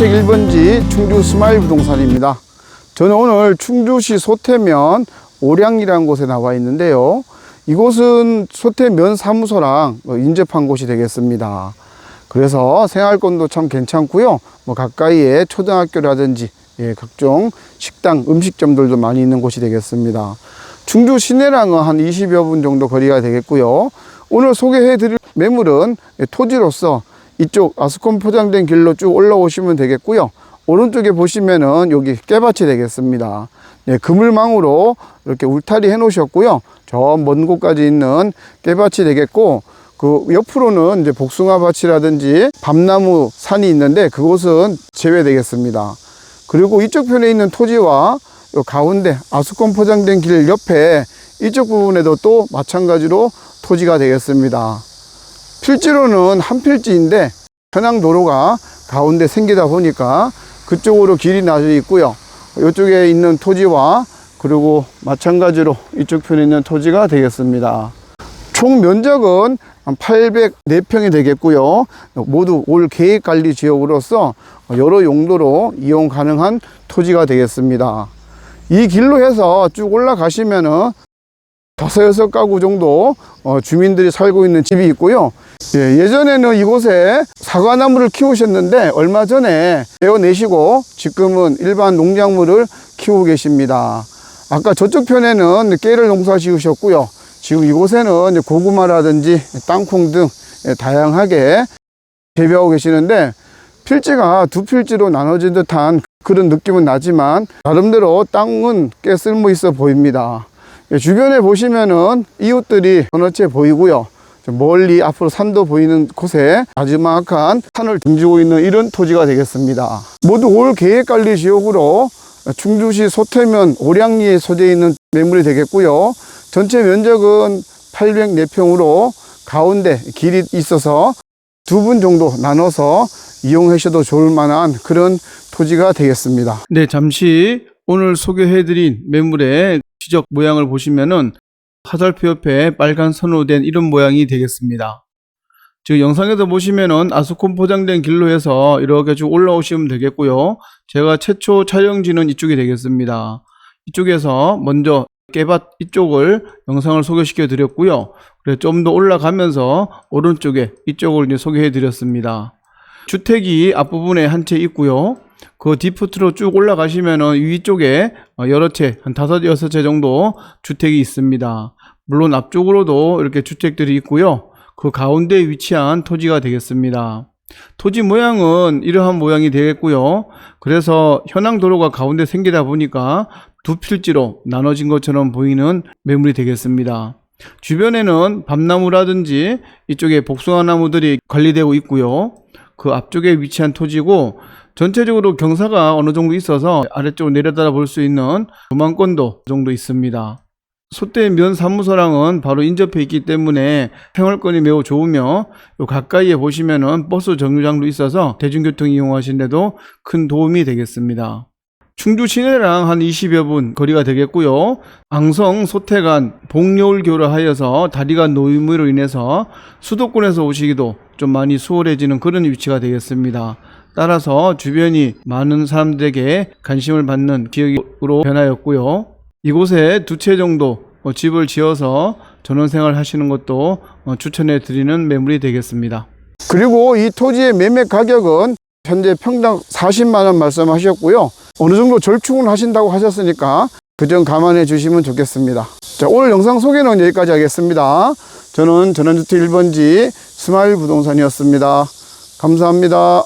전원주택 1번지 충주 스마일 부동산입니다. 저는 오늘 충주시 소태면 오량이라는 곳에 나와 있는데요. 이곳은 소태면 사무소랑 어, 인접한 곳이 되겠습니다. 그래서 생활권도 참 괜찮고요. 뭐 가까이에 초등학교라든지 예, 각종 식당, 음식점들도 많이 있는 곳이 되겠습니다. 충주 시내랑은 한 20여 분 정도 거리가 되겠고요. 오늘 소개해 드릴 매물은 토지로서 이쪽 아스콘 포장된 길로 쭉 올라오시면 되겠고요. 오른쪽에 보시면은 여기 깨밭이 되겠습니다. 네, 그물망으로 이렇게 울타리 해 놓으셨고요. 저 먼 곳까지 있는 깨밭이 되겠고, 그 옆으로는 이제 복숭아밭이라든지 밤나무 산이 있는데 그곳은 제외되겠습니다. 그리고 이쪽 편에 있는 토지와 요 가운데 아스콘 포장된 길 옆에 이쪽 부분에도 또 마찬가지로 토지가 되겠습니다. 필지로는 한 필지인데 현황 도로가 가운데 생기다 보니까 그쪽으로 길이 나져 있고요. 이쪽에 있는 토지와 그리고 마찬가지로 이쪽 편에 있는 토지가 되겠습니다. 총 면적은 한 804평이 되겠고요. 모두 올 계획 관리 지역으로서 여러 용도로 이용 가능한 토지가 되겠습니다. 이 길로 해서 쭉 올라가시면은 다섯 여섯 가구 정도 어, 주민들이 살고 있는 집이 있고요. 예, 예전에는 이곳에 사과나무를 키우셨는데 얼마 전에 베어내시고 지금은 일반 농작물을 키우고 계십니다. 아까 저쪽 편에는 깨를 농사 지으셨고요. 지금 이곳에는 고구마라든지 땅콩 등 예, 다양하게 재배하고 계시는데 필지가 두 필지로 나눠진 듯한 그런 느낌은 나지만 나름대로 땅은 꽤 쓸모 있어 보입니다. 예, 주변에 보시면은 이웃들이 채 보이고요. 좀 멀리 앞으로 산도 보이는 곳에 마지막한 산을 등지고 있는 이런 토지가 되겠습니다. 모두 올 계획관리 지역으로 충주시 소태면 오량리에 소재 있는 매물이 되겠고요. 전체 면적은 804평으로 가운데 길이 있어서 두 분 정도 나눠서 이용하셔도 좋을 만한 그런 토지가 되겠습니다. 네, 잠시 오늘 소개해드린 매물의 지적 모양을 보시면은 화살표 옆에 빨간 선으로 된 이런 모양이 되겠습니다. 지금 영상에서 보시면은 아스콘 포장된 길로 해서 이렇게 쭉 올라오시면 되겠고요. 제가 최초 촬영지는 이쪽이 되겠습니다. 이쪽에서 먼저 깨밭 이쪽을 영상을 소개시켜 드렸고요. 그래 좀더 올라가면서 오른쪽에 이쪽을 이제 소개해 드렸습니다. 주택이 앞부분에 한 채 있고요. 그 디프트로 쭉 올라가시면은 위쪽에 어, 여러 채, 한 다섯, 여섯 채 정도 주택이 있습니다. 물론 앞쪽으로도 이렇게 주택들이 있고요. 그 가운데 위치한 토지가 되겠습니다. 토지 모양은 이러한 모양이 되겠고요. 그래서 현황 도로가 가운데 생기다 보니까 두 필지로 나눠진 것처럼 보이는 매물이 되겠습니다. 주변에는 밤나무라든지 이쪽에 복숭아 나무들이 관리되고 있고요. 그 앞쪽에 위치한 토지고 전체적으로 경사가 어느 정도 있어서 아래쪽으로 내려다 볼 수 있는 조망권도 정도 있습니다. 소대 면 사무소랑은 바로 인접해 있기 때문에 생활권이 매우 좋으며 요 가까이에 보시면은 버스 정류장도 있어서 대중교통 이용하시는데도 큰 도움이 되겠습니다. 충주 시내랑 한 20여 분 거리가 되겠고요. 앙성 소태간 복려울교를 하여서 다리가 노임으로 인해서 수도권에서 오시기도 좀 많이 수월해지는 그런 위치가 되겠습니다. 따라서 주변이 많은 사람들에게 관심을 받는 지역으로 변하였고요. 이곳에 두 채 정도 어, 집을 지어서 전원생활 하시는 것도 어, 추천해 드리는 매물이 되겠습니다. 그리고 이 토지의 매매 가격은 현재 평당 40만 원 말씀하셨고요. 어느 정도 절충을 하신다고 하셨으니까 그 점 감안해 주시면 좋겠습니다. 자, 오늘 영상 소개는 여기까지 하겠습니다. 저는 전원주택 1번지 스마일 부동산이었습니다. 감사합니다.